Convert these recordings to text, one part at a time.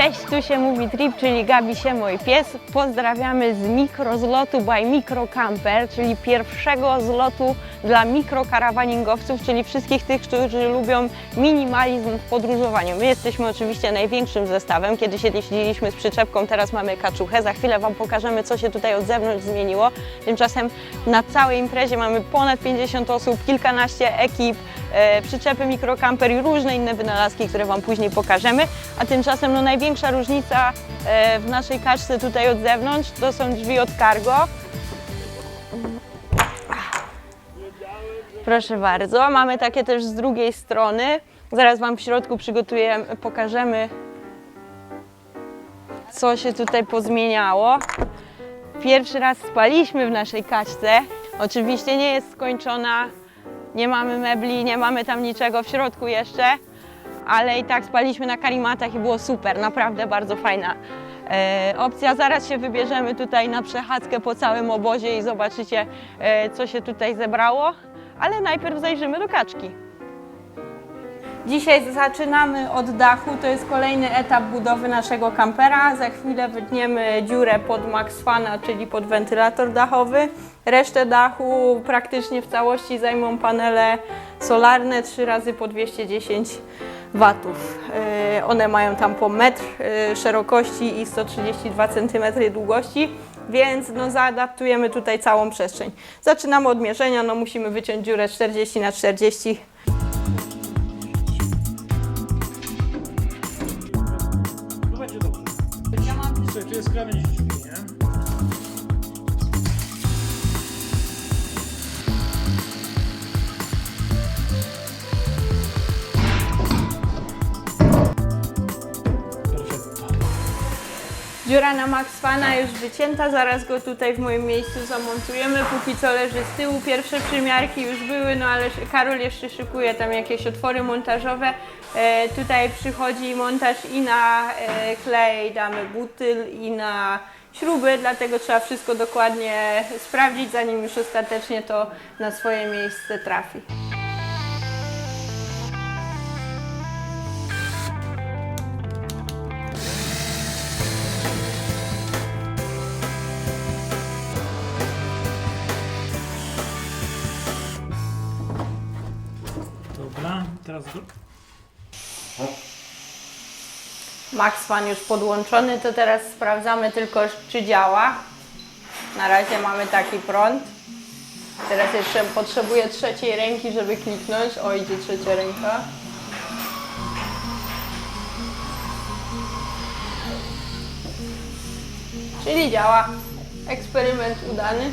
Cześć, tu się mówi Trip, czyli Gabi się mój pies. Pozdrawiamy z mikrozlotu by Micro Camper, czyli pierwszego zlotu dla mikrokarawaningowców, czyli wszystkich tych, którzy lubią minimalizm w podróżowaniu. My jesteśmy oczywiście największym zestawem. Kiedyś jeździliśmy z przyczepką, teraz mamy kaczuchę. Za chwilę Wam pokażemy, co się tutaj od zewnątrz zmieniło. Tymczasem na całej imprezie mamy ponad 50 osób, kilkanaście ekip, e, przyczepy mikrocamper i różne inne wynalazki, które Wam później pokażemy. A tymczasem no, największa różnica e, w naszej kaczce tutaj od zewnątrz to są drzwi od cargo. Proszę bardzo, mamy takie też z drugiej strony. Zaraz Wam w środku przygotujemy, pokażemy, co się tutaj pozmieniało. Pierwszy raz spaliśmy w naszej kaczce. Oczywiście nie jest skończona, nie mamy mebli, nie mamy tam niczego w środku jeszcze, ale i tak spaliśmy na karimatach i było super, naprawdę bardzo fajna e, opcja. Zaraz się wybierzemy tutaj na przechadzkę po całym obozie i zobaczycie, e, co się tutaj zebrało, ale najpierw zajrzymy do kaczki. Dzisiaj zaczynamy od dachu, to jest kolejny etap budowy naszego kampera. Za chwilę wytniemy dziurę pod max fana, czyli pod wentylator dachowy. Resztę dachu praktycznie w całości zajmą panele solarne 3 razy po 210 watów. Yy, One mają tam po metr yy, szerokości i 132 cm długości, więc no, zaadaptujemy tutaj całą przestrzeń. Zaczynamy od mierzenia, no musimy wyciąć dziurę 40 na 40 Dziura na Max Fana już wycięta, zaraz go tutaj w moim miejscu zamontujemy. Póki co leży z tyłu, pierwsze przymiarki już były, no ale Karol jeszcze szykuje tam jakieś otwory montażowe. E, tutaj przychodzi montaż i na e, klej, damy butyl i na śruby, dlatego trzeba wszystko dokładnie sprawdzić, zanim już ostatecznie to na swoje miejsce trafi. Teraz go... Max Fan już podłączony, to teraz sprawdzamy tylko czy działa. Na razie mamy taki prąd. Teraz jeszcze potrzebuję trzeciej ręki, żeby kliknąć. O, idzie trzecia ręka. Czyli działa. Eksperyment udany.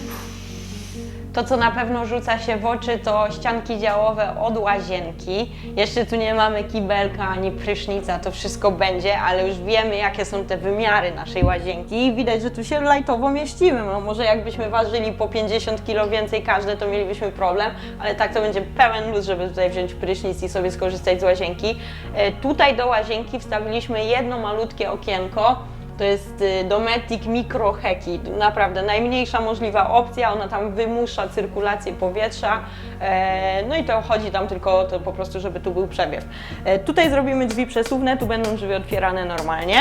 To, co na pewno rzuca się w oczy, to ścianki działowe od łazienki. Jeszcze tu nie mamy kibelka ani prysznica, to wszystko będzie, ale już wiemy, jakie są te wymiary naszej łazienki i widać, że tu się lajtowo mieścimy. No, może jakbyśmy ważyli po 50 kg więcej każde, to mielibyśmy problem, ale tak to będzie pełen luz, żeby tutaj wziąć prysznic i sobie skorzystać z łazienki. E, Tutaj do łazienki wstawiliśmy jedno malutkie okienko, to jest y, Dometic Micro Heki. Naprawdę najmniejsza możliwa opcja, ona tam wymusza cyrkulację powietrza. E, no i to chodzi tam tylko to po prostu, żeby tu był przewiew. E, tutaj zrobimy drzwi przesuwne, tu będą drzwi otwierane normalnie.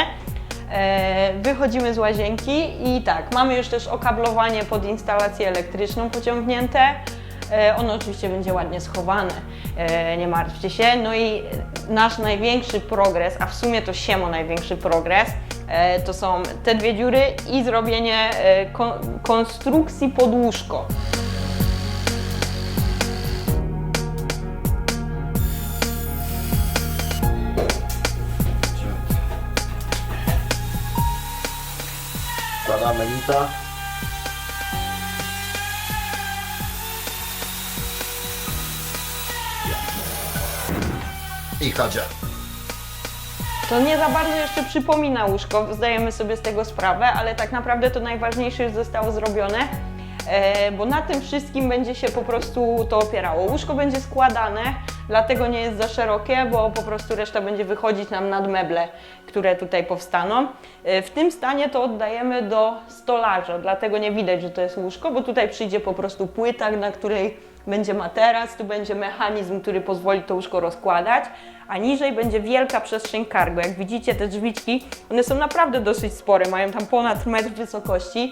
E, wychodzimy z łazienki i tak, mamy już też okablowanie pod instalację elektryczną pociągnięte. Ono oczywiście będzie ładnie schowane, nie martwcie się. No i nasz największy progres, a w sumie to siemo największy progres, to są te dwie dziury i zrobienie e, kon- konstrukcji pod łóżko. I Hadzia. To nie za bardzo jeszcze przypomina łóżko, zdajemy sobie z tego sprawę, ale tak naprawdę to najważniejsze już zostało zrobione, e, bo na tym wszystkim będzie się po prostu to opierało. Łóżko będzie składane, dlatego nie jest za szerokie, bo po prostu reszta będzie wychodzić nam nad meble, które tutaj powstaną. E, W tym stanie to oddajemy do stolarza, dlatego nie widać, że to jest łóżko, bo tutaj przyjdzie po prostu płyta, na której będzie materac, tu będzie mechanizm, który pozwoli to łóżko rozkładać, a niżej będzie wielka przestrzeń cargo. Jak widzicie, te drzwiczki, one są naprawdę dosyć spore, mają tam ponad metr wysokości,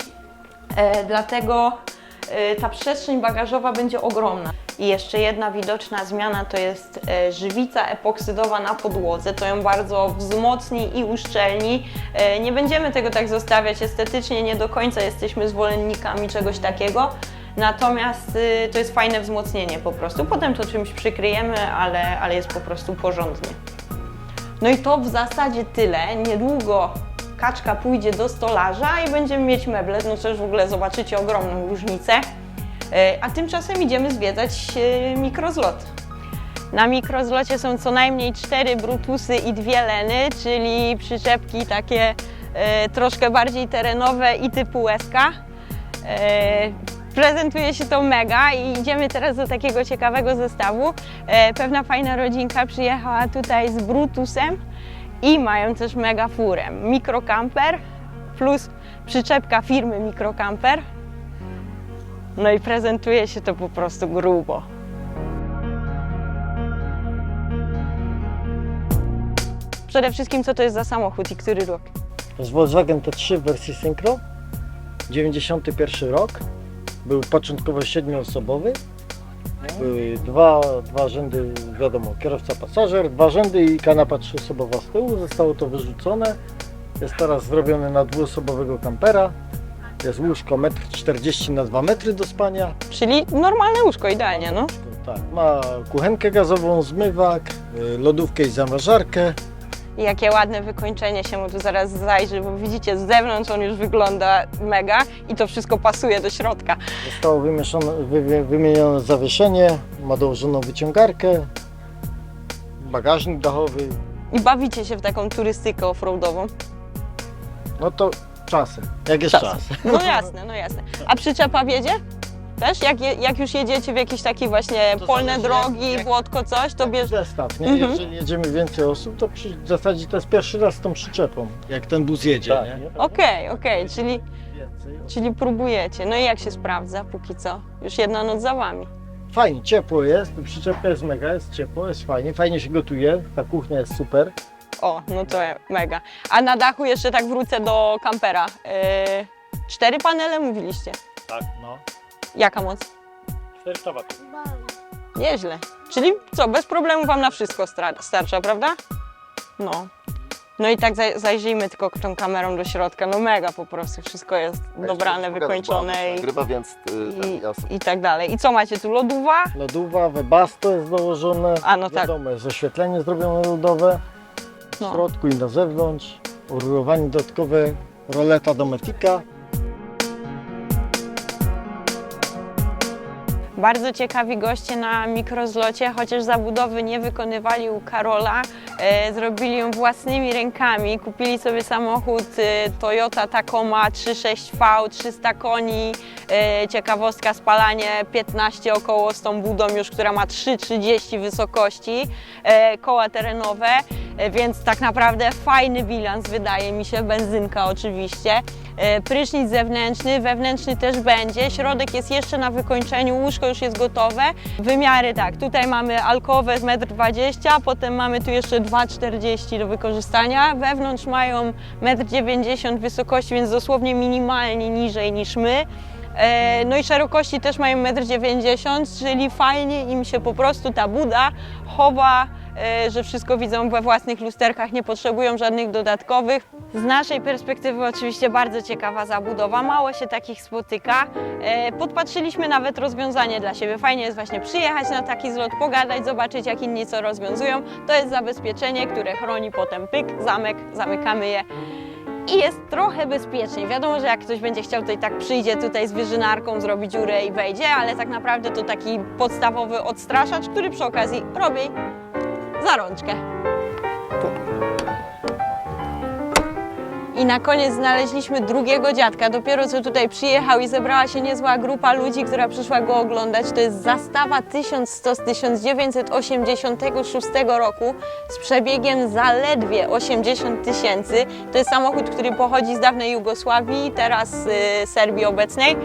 e, dlatego e, ta przestrzeń bagażowa będzie ogromna. I jeszcze jedna widoczna zmiana to jest e, żywica epoksydowa na podłodze. To ją bardzo wzmocni i uszczelni. E, nie będziemy tego tak zostawiać estetycznie, nie do końca jesteśmy zwolennikami czegoś takiego. Natomiast y, to jest fajne wzmocnienie po prostu. Potem to czymś przykryjemy, ale, ale jest po prostu porządnie. No i to w zasadzie tyle. Niedługo kaczka pójdzie do stolarza i będziemy mieć meble. No też w ogóle zobaczycie ogromną różnicę. E, A tymczasem idziemy zwiedzać e, mikrozlot. Na mikrozlocie są co najmniej cztery brutusy i dwie leny, czyli przyczepki takie troszkę bardziej terenowe i typu łezka. Prezentuje się to mega i idziemy teraz do takiego ciekawego zestawu. E, pewna fajna rodzinka przyjechała tutaj z Brutusem i mają też mega furę. Mikrocamper plus przyczepka firmy Mikrocamper. No i prezentuje się to po prostu grubo. Przede wszystkim co to jest za samochód i który rok? Jest Volkswagen T3 w wersji Synchro, 91 rok. Był początkowo siedmioosobowy. Były dwa, dwa rzędy, wiadomo, kierowca pasażer, dwa rzędy i kanapa trzyosobowa z tyłu. Zostało to wyrzucone. Jest teraz zrobione na dwuosobowego kampera. Jest łóżko 1,40 m na 2 metry do spania. Czyli normalne łóżko, idealnie, no. Tak, ma kuchenkę gazową, zmywak, y, lodówkę i zamrażarkę. I jakie ładne wykończenie się mu tu zaraz zajrzy, bo widzicie, z zewnątrz on już wygląda mega i to wszystko pasuje do środka. Zostało wy, wy, wymienione zawieszenie, ma dołożoną wyciągarkę, bagażnik dachowy. I bawicie się w taką turystykę offroadową. No to czasem, jak jest Czasem. czas. No jasne, no jasne. A przyczepa wiedzie? Też? Jak, je, jak już jedziecie w jakieś takie właśnie To polne zależy, drogi, jak- błotko, coś, to bierz... Zestaw, nie? Mhm. Jeżeli jedziemy więcej osób, to przy, w zasadzie to jest pierwszy raz z tą przyczepą. Jak ten bus jedzie, Tak, nie? nie? Okej, okej, czyli, Więcej. czyli próbujecie. No i jak się sprawdza póki co? Już jedna noc za wami. Fajnie, ciepło jest, przyczepa jest mega, jest ciepło, jest fajnie, fajnie się gotuje, ta kuchnia jest super. O, no to mega. A na dachu jeszcze tak wrócę do kampera. Yy, cztery panele mówiliście. Tak, No. Jaka moc? 400 W. Nieźle. Czyli co, bez problemu Wam na wszystko starcza, prawda? No. No i tak zaj- zajrzyjmy tylko tą kamerą do środka. No mega po prostu. Wszystko jest dobrane, wykończone i, Nagrywa, więc y, i, jasne. i tak dalej. I co macie tu? Lodowa? Lodowa, webasto jest dołożone. A, no tak. Wiadomo, jest oświetlenie zrobione lodowe. W No. środku i na zewnątrz. Urugowanie dodatkowe, roleta do metika. Bardzo ciekawi goście na mikrozlocie, chociaż zabudowy nie wykonywali u Karola, e, zrobili ją własnymi rękami. Kupili sobie samochód e, Toyota Tacoma 36V, 300 koni, e, ciekawostka spalanie 15 około z tą budą już, która ma 3,30 wysokości, koła terenowe, więc tak naprawdę fajny bilans wydaje mi się, benzynka oczywiście. E, Prysznic zewnętrzny, wewnętrzny też będzie. Środek jest jeszcze na wykończeniu, łóżko już jest gotowe. Wymiary tak, tutaj mamy alkowę z 1,20 m, potem mamy tu jeszcze 2,40 m do wykorzystania. Wewnątrz mają 1,90 m wysokości, więc dosłownie minimalnie niżej niż my. E, No i szerokości też mają 1,90 m, czyli fajnie im się po prostu ta buda chowa, e, że wszystko widzą we własnych lusterkach, nie potrzebują żadnych dodatkowych. Z naszej perspektywy oczywiście bardzo ciekawa zabudowa, mało się takich spotyka. E, Podpatrzyliśmy nawet rozwiązanie dla siebie. Fajnie jest właśnie przyjechać na taki zlot, pogadać, zobaczyć jak inni co rozwiązują. To jest zabezpieczenie, które chroni potem pyk, zamek, zamykamy je i jest trochę bezpieczniej. Wiadomo, że jak ktoś będzie chciał tutaj tak przyjdzie tutaj z wyżynarką, zrobi dziurę i wejdzie, ale tak naprawdę to taki podstawowy odstraszacz, który przy okazji robi za rączkę. I na koniec znaleźliśmy drugiego dziadka. Dopiero co tutaj przyjechał i zebrała się niezła grupa ludzi, która przyszła go oglądać. To jest zastawa 1100 z 1986 roku z przebiegiem zaledwie 80 tysięcy. To jest samochód, który pochodzi z dawnej Jugosławii, teraz y, Serbii obecnej.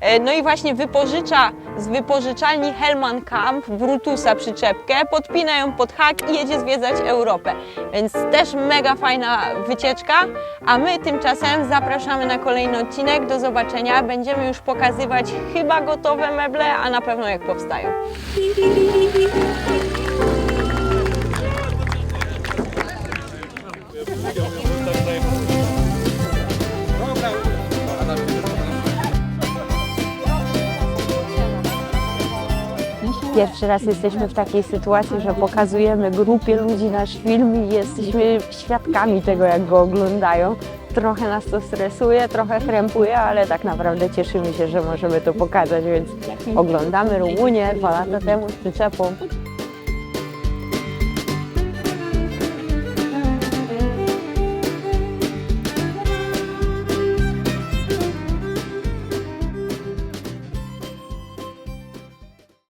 E, No i właśnie wypożycza z wypożyczalni Helman Camp Brutusa przyczepkę, podpina ją pod hak i jedzie zwiedzać Europę. Więc też mega fajna wycieczka, my tymczasem zapraszamy na kolejny odcinek. Do zobaczenia. Będziemy już pokazywać chyba gotowe meble, a na pewno jak powstają. Pierwszy raz jesteśmy w takiej sytuacji, że pokazujemy grupie ludzi nasz film i jesteśmy świadkami tego, jak go oglądają. Trochę nas to stresuje, trochę krępuje, ale tak naprawdę cieszymy się, że możemy to pokazać, więc oglądamy Rumunię dwa lata temu z przyczepą.